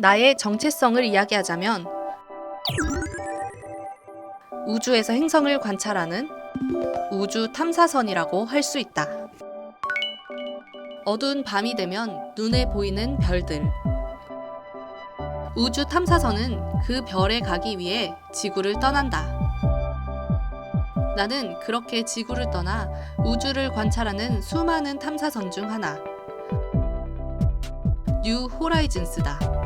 나의 정체성을 이야기하자면 우주에서 행성을 관찰하는 우주 탐사선이라고 할 수 있다. 어두운 밤이 되면 눈에 보이는 별들. 우주 탐사선은 그 별에 가기 위해 지구를 떠난다. 나는 그렇게 지구를 떠나 우주를 관찰하는 수많은 탐사선 중 하나. 뉴 호라이즌스다.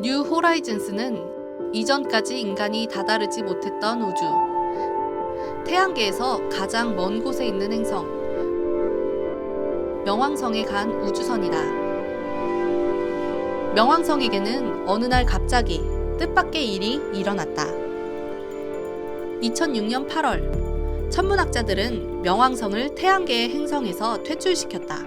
뉴 호라이즌스는 이전까지 인간이 다다르지 못했던 우주, 태양계에서 가장 먼 곳에 있는 행성, 명왕성에 간 우주선이다. 명왕성에게는 어느 날 갑자기 뜻밖의 일이 일어났다. 2006년 8월, 천문학자들은 명왕성을 태양계의 행성에서 퇴출시켰다.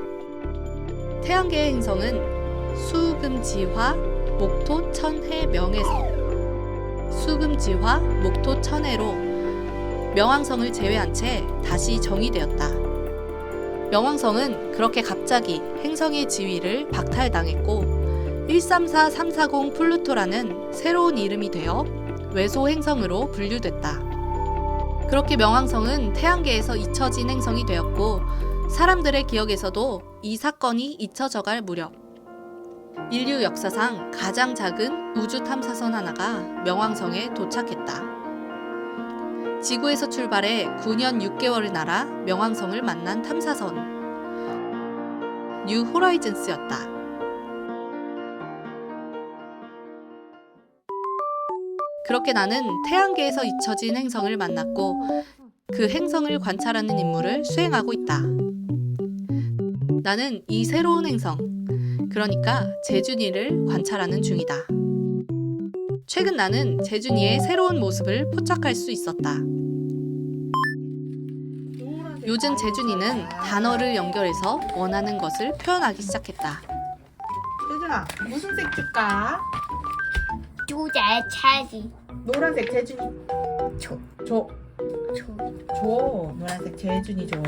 태양계의 행성은 수금지화 목토 천해 명예성 수금지화 목토 천해로 명왕성을 제외한 채 다시 정의되었다. 명왕성은 그렇게 갑자기 행성의 지위를 박탈당했고 134340 플루토라는 새로운 이름이 되어 외소 행성으로 분류됐다. 그렇게 명왕성은 태양계에서 잊혀진 행성이 되었고 사람들의 기억에서도 이 사건이 잊혀져갈 무렵 인류 역사상 가장 작은 우주 탐사선 하나가 명왕성에 도착했다. 지구에서 출발해 9년 6개월을 날아 명왕성을 만난 탐사선. 뉴 호라이즌스였다. 그렇게 나는 태양계에서 잊혀진 행성을 만났고 그 행성을 관찰하는 임무를 수행하고 있다. 나는 이 새로운 행성, 그러니까 재준이를 관찰하는 중이다. 최근 나는 재준이의 새로운 모습을 포착할 수 있었다. 요즘 재준이는 단어를 연결해서 원하는 것을 표현하기 시작했다. 재준아 무슨 색 줄까? 주제 차지 노란색 재준이 조. 줘. 조 줘. 노란색 재준이 줘.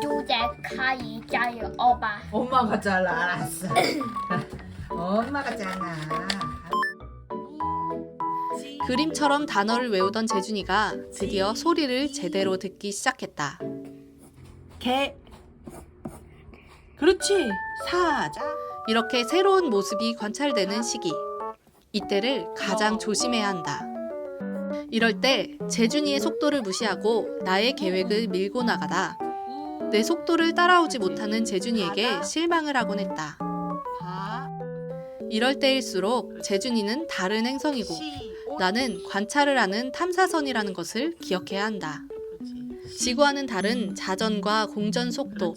주제 카이 짜요 오바 엄마가 잘라 알았어. 엄마가 잘라. 그림처럼 단어를 외우던 재준이가 드디어 소리를 제대로 듣기 시작했다. 개. 그렇지. 사자. 이렇게 새로운 모습이 관찰되는 시기. 이때를 가장 조심해야 한다. 이럴 때 재준이의 속도를 무시하고 나의 계획을 밀고 나가다 내 속도를 따라오지 못하는 재준이에게 실망을 하곤 했다. 바. 이럴 때일수록 재준이는 다른 행성이고 시. 나는 관찰을 하는 탐사선이라는 것을 기억해야 한다. 지구와는 다른 자전과 공전 속도.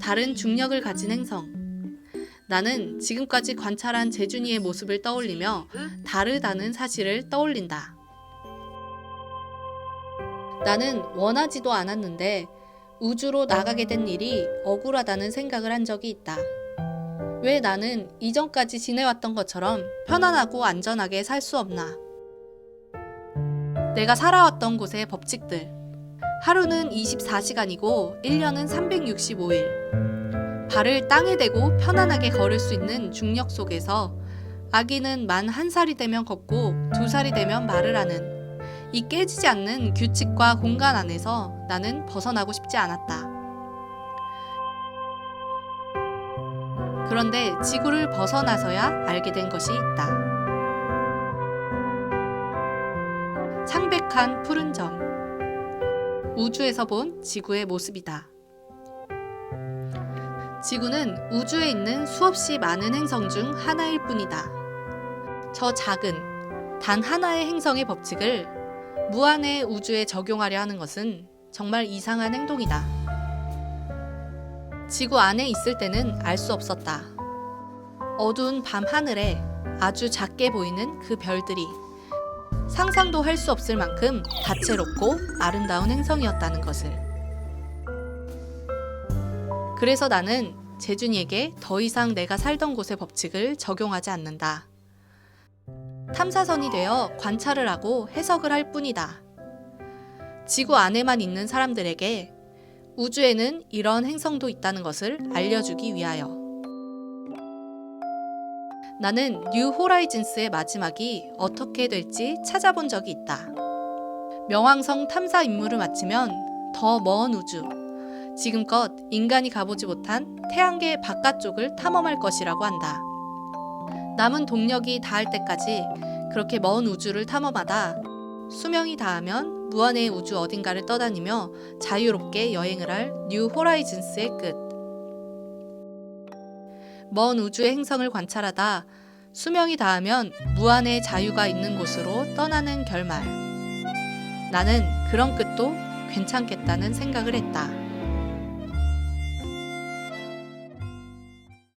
다른 중력을 가진 행성. 나는 지금까지 관찰한 재준이의 모습을 떠올리며 다르다는 사실을 떠올린다. 나는 원하지도 않았는데 우주로 나가게 된 일이 억울하다는 생각을 한 적이 있다. 왜 나는 이전까지 지내왔던 것처럼 편안하고 안전하게 살 수 없나? 내가 살아왔던 곳의 법칙들. 하루는 24시간이고 1년은 365일. 발을 땅에 대고 편안하게 걸을 수 있는 중력 속에서 아기는 만 한 살이 되면 걷고 두 살이 되면 말을 하는 이 깨지지 않는 규칙과 공간 안에서 나는 벗어나고 싶지 않았다. 그런데 지구를 벗어나서야 알게 된 것이 있다. 창백한 푸른 점. 우주에서 본 지구의 모습이다. 지구는 우주에 있는 수없이 많은 행성 중 하나일 뿐이다. 저 작은 단 하나의 행성의 법칙을 무한의 우주에 적용하려 하는 것은 정말 이상한 행동이다. 지구 안에 있을 때는 알 수 없었다. 어두운 밤 하늘에 아주 작게 보이는 그 별들이 상상도 할 수 없을 만큼 다채롭고 아름다운 행성이었다는 것을. 그래서 나는 재준이에게 더 이상 내가 살던 곳의 법칙을 적용하지 않는다. 탐사선이 되어 관찰을 하고 해석을 할 뿐이다. 지구 안에만 있는 사람들에게 우주에는 이런 행성도 있다는 것을 알려주기 위하여. 나는 뉴 호라이즌스의 마지막이 어떻게 될지 찾아본 적이 있다. 명왕성 탐사 임무를 마치면 더 먼 우주, 지금껏 인간이 가보지 못한 태양계 바깥쪽을 탐험할 것이라고 한다. 남은 동력이 닿을 때까지 그렇게 먼 우주를 탐험하다 수명이 닿으면 무한의 우주 어딘가를 떠다니며 자유롭게 여행을 할 뉴 호라이즌스의 끝. 먼 우주의 행성을 관찰하다 수명이 닿으면 무한의 자유가 있는 곳으로 떠나는 결말. 나는 그런 끝도 괜찮겠다는 생각을 했다.